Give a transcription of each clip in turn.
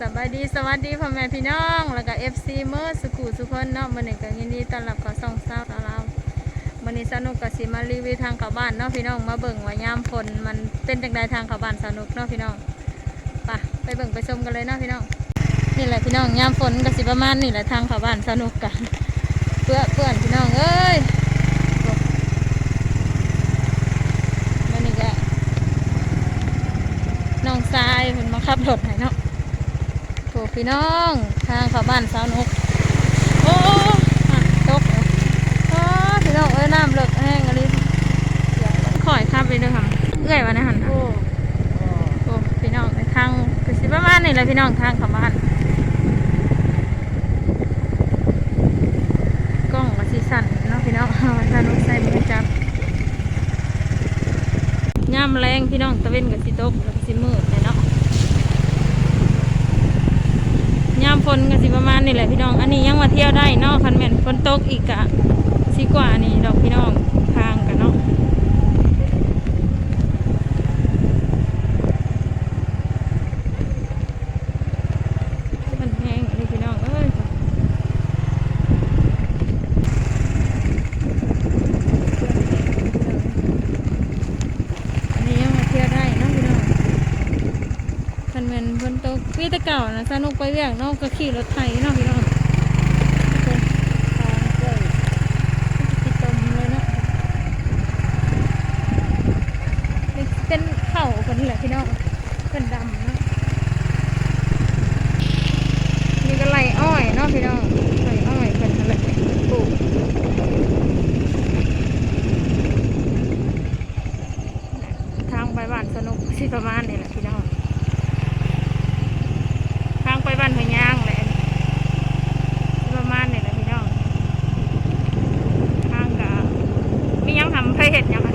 สบายดีสวัสดีพ่อแม่พี่น้อง แล้วก็เอฟซีเมอร์สกูสุคนเนาะมื้อนี้ก็ยินดีต้อนรับเข้าช่องสาวสาวลามื้อนี้สนุกก็สิมารีวิวทางเข้าบ้านเนาะพี่น้องมาเบิ่งว่ายามฝนมันเป็นจังไดทางเข้าบ้านสนุกเนาะพี่น้องไปไปเบิ่งไปชมกันเลยเนาะพี่น้องนี่แหละพี่น้องยามฝนก็สิประมาณนี่แหละทางเข้าบ้านสนุกกันเพื่อเพื่อนพี่น้องเอ้ยมื้อนี้ก็น้องทรายเพิ่นมาขับรถให้เนาะ อ้พี่น้อง ทางเข้าบ้านสาวนกโอ้อะตกเลยอ๋อพี่น้องเอ้ยน้ำเลิกแห้งอะไรข่อยครับเลยเด้อค่ะเอื้อยวะนะหันน่ะโอ้พี่น้องในทางก็สิประมาณนี้แหละพี่น้องทางเข้าบ้านกล้องก็สิสั่นเนาะพี่น้องสาวนกใส่มือจับย่ามแรงพี่น้องตะเว้นก็สิตกแล้วก็สิมืดเลยเนาะ ยามฝนก็สิประมาณนี่แหละพี่น้อง อันนี้ยังมาเที่ยวได้นอกคันแม่นฝนตกอีกอะสิกว่านี่ดอกพี่น้องทางกันเนาะมันแห้งเลยพี่น้องเอ้ยอันนี้ยังมาเที่ยวได้เนาะพี่น้อง คันแม่นฝนตกพี่ตะเก่านะสนุกไปเวียกเนาะก็ขี่รถไถเนาะพี่น้องเป็นเข่าคนนี่แหละพี่น้องเป็นดำนะนี่ก็ไรอ้อยเนาะพี่น้องไรอ้อยเป็นอะไรปลูกทางไปบ้านสนุกสิประมาณนี่แหละพี่น้อง ทางไปบ้านพะยางแหละประมาณนี่แหละพี่น้อง ทางกะมี ยังทำไปเห็ดยังไง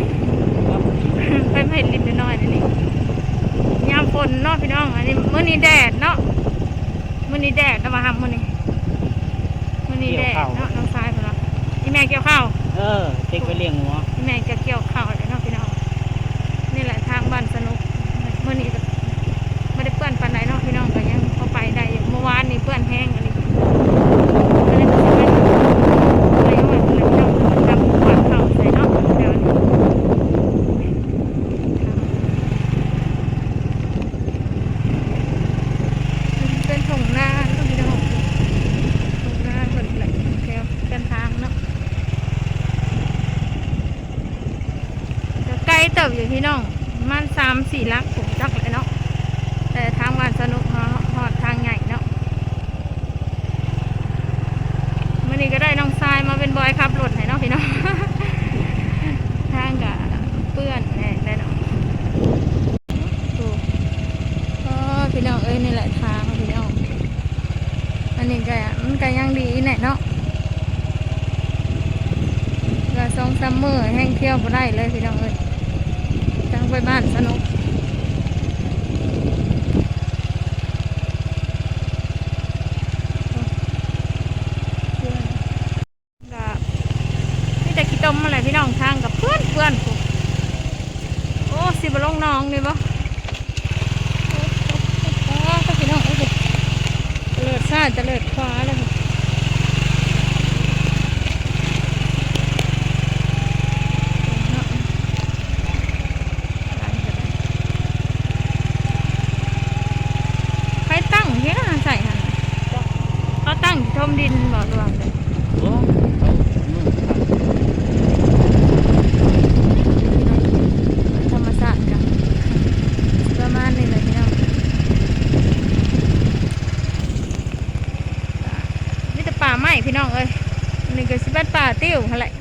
ไปเห็ดริมน้อยๆนี่นี่ยามฝนเนาะพี่น้องอันนี้มื้อนี้แดดเนาะมื้อนี้แดดนะมาทำมื้อนี้มื้อนี้แดดเนาะน้องชายเพิ่นว่าอีแม่เกี่ยวข้าวเออเต็กไปเลี้ยงหัวอีแม่จะเกี่ยวข้าวเลยเนาะพี่น้องนี่แหละทางบ้านสนุกมื้อนี้ก็ไม่ได้เปื้อนปานใดเนาะพี่น้องก็ยังพอไปได้อยู่เมื่อวานนี่เปื้อนแห้งอันนี้อันนี้ก็จะเป็นอะไรเอาไว้เลยพี่น้องมันทำขวานเข่าใส่เนาะเดี๋ยวนี้เป็นถงหน้าเนาะพี่น้องถงหน้าเหมือนแหละแถวกันทางเนาะจะใกล้เติบอยู่พี่ น้องมันสามสี่ลักผมจักเลยเนาะแต่ทางบ้านสนุกฮอฮอดทางใหญ่เนาะมื่อนี้ก็ได้น้องทรายมาเป็นบอยขับรถให้เนาะพี่น้องทางกะเปื้อนแน่ได้เนาะถูก็พี่น้องเอ้ยนี่แหละทางพี่น้องอันนี้ก็มันก็ยังดีแน่เนาะก็สองซัมเมอร์แห้งเที่ยวบ่ได้เลยพี่น้องเอ้ย ทางไปบ้านสนุกก็มีแต่ขี้ต้มอะไรพี่น้องทางกับเพื่อนเพื่อนผมโอ้สิบลงน้องนี่บ่โอ้โหก็พี่น้องโอ้โหเตลิดซ้ายเตลิดขวาเลยค่ะเนาะใครตั้งเนี้ยใส่หันเขาตั้งที่ทมดินบ่รวมเลย โอ้ ธรรมศาสตร์จ้ะประมาณนี้เลยพี่น้องมีแต่ป่าไม้พี่น้องเอ้ยอันนี่ก็สิเป็นป่า ติ้วอะไรแหละ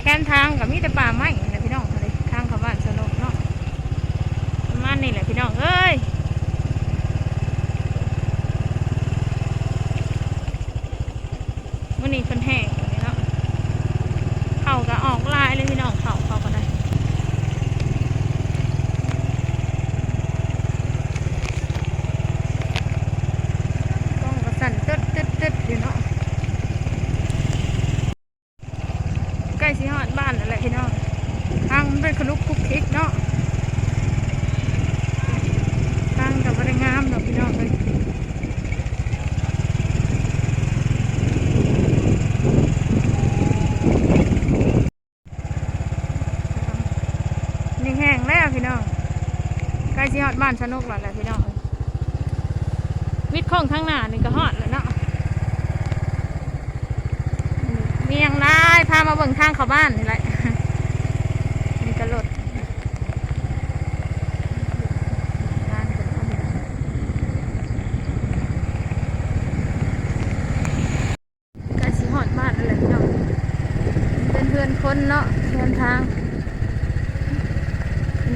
แค่นทางกับมีแต่ป่าไม้นี่แหละพี่น้องเลยทางเข้าบ้านสนุกเนาะประมาณนี้แหละพี่น้องเอ้ยวันนี้เป็นแห้งอยู่นี่เนาะเข่าก็ออกลายเลยพี่น้องเข่าเขาก็ได้ กล้องก็สั่นตึ๊ดตึ๊ดตึ๊ดอยู่เนาะใกล้สิฮอดบ้านแล้วแหละพี่น้องทางมันเป็นขลุกคุกคิกเนาะทางกับบ่ได้งามดอกพี่น้องเลย บ้านสนุกแล้วแหละพี่น้องวิทย์โค้งข้างหน้านี่ก็ฮอดแล้วเนาะเมีอย่างไรพามาเบิ่งทางเข้าบ้านนี่แหละนี่กรถงานกันเนาะพี่น้องใกล้สิฮอดบ้านแล้วแหละพี่น้องเป็นเพื่อนคนเนาะเดินทาง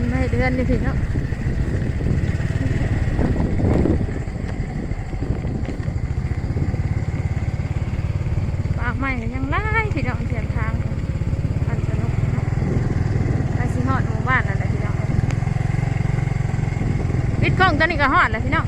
ไม่เดือนเลยพี่เนาะ ปากใหม่ยังไล่พี่น้องเทียมทางอันสนุกเนาะไปสิฮอดหมู่บ้านนั่นแหละพี่น้องวิทย์กล้องตัว นี้ก็ฮอดแล้วพี่น้อง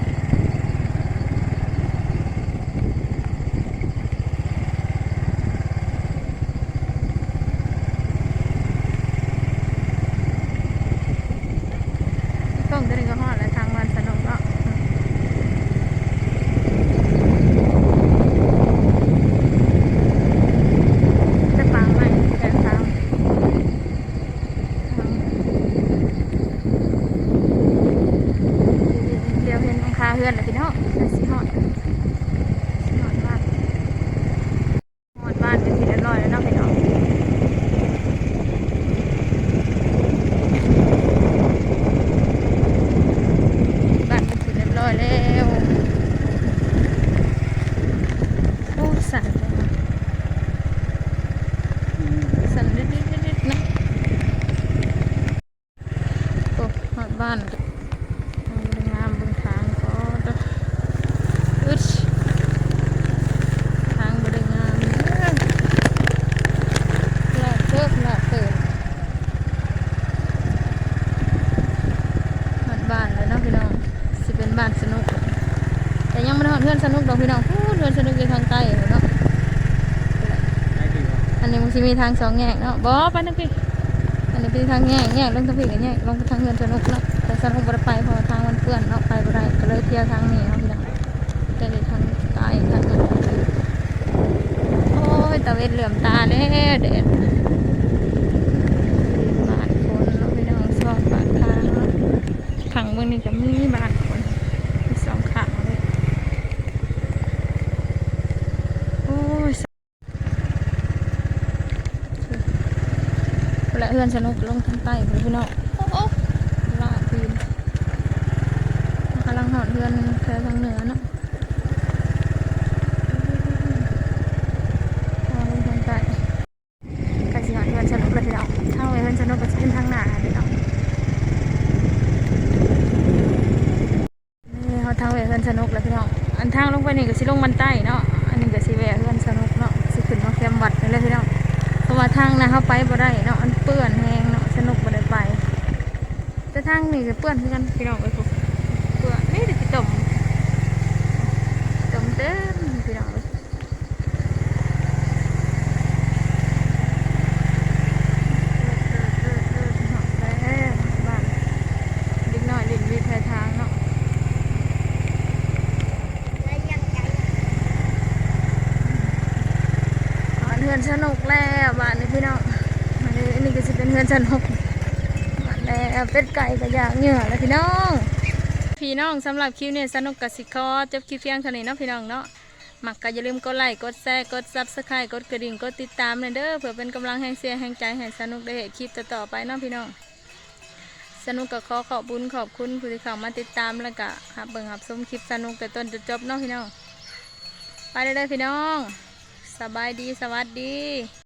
วิทย์กล้องตัวนี้ก็ฮอดแล้วทางวันสนุกเนาะ จะปังไหมแต่เช้าเดี๋ยวเห็นหลังคาเฮือนแล้วพี่น้องไปสิฮอดสิฮอดบ้านฮอดบ้านเป็นที่เรียบร้อยแล้วเนาะพี่น้องบ้านเป็นที่เรียบร้ อยแล้วโอ้สั่นจังวะสั่นนิดๆๆๆนะโอ้หอดบ้านเอาไปงามบนทางก็เด้ออึดทางบริงามเด้อลาดเทิบลาดเตินหอดบ้านเลยเนาะพี่น้องสิเป็นบ้านสนุก แต่ยังไม่ได้หอดเพื่อนสนุกดอกพี่น้องพูดเพื่อนสนุกอยู่ทางใต้เนาะ ได้ดีวะ อันนี้มันจะมีทางสองแยกเนาะบอไปนักพี่อันนี้เป็นทางแยกแยกลงทางพี่กับแยกลงทางเงินสนุกเนาะแต่สนุกบ่ได้ไปเพราะทางมันเปื้อนเนาะไปบ่ได้ก็เลยเที่ยวทางนี้เนาะพี่น้องแต่ในทางใต้ทางนั้นโอ้ยตะเวนเหลื่อมตาเด้เด็ดบาดคนเนาะพี่น้องสองบาดทางเนาะขังเมืองนี้ก็มีบาดคนมีสองขังเลยโอ้ย และเพื่อนสนุกลงทางใต้ไปพี่น้องโอ้โอ้ลาปีนกำลังหอดเพื่อนแค่ทางเหนือเนาะเอาลงทางใต้กสิหอดเพื่อนสนุกเลยพี่น้องทางไปเพื่อนสนุกก็จะเป็นทางหน้าพี่น้องนี่เขาทางไปเพื่อนสนุกเลยพี่น้อง อันทางลงไปนี่ก็สิลงมันใต้เนาะ อันนี้ก็สิแวะเพื่อนสนุกเนาะ สิขึ้นมาแคมป์วัดไปเลยพี่น้อง เพราะว่าทางนะเขาไปบ่ได้เนาะมัน เปื้อนแหงเนาะสนุกบ่ได้ไปแต่ทางนี่ก็เปื้อนคือกันพี่น้องไปพวกเปื้อนนี่เดี๋ยวสิจมจมเต็มพี่น้องเอ้ยแล้วบ้านเด็กน้อยเล่นวิทางเนาะบ้านเฮือนสนุกแล้วบ้านนี้พี่น้อง เป็นเฮือนสนุกแล้วเป็ดไก่ก็อยากเหงื่อแล้วพี่น้อง พี่น้องสำหรับคลิปนี้สนุกกับสิคอจบคลิปเพียงเท่านี้เนาะพี่น้องเนาะมักก็อย่าลืมกดไลค์กดแชร์กดซับสไครต์กดกระดิ่งกดติดตามเลยเด้อเพื่อเป็นกำลังแห่งเสียแห่งใจให้สนุกได้เห็นคลิปต่อๆไปเนาะพี่น้องสนุกก็ขอขอบคุญขอบคุณผู้ที่เข้ามาติดตามแล้วก็หับเบิ่งหับชมคลิปสนุกแต่ต้นจนจบเนาะพี่น้องไปเลยพี่น้อง สบายดีสวัสดี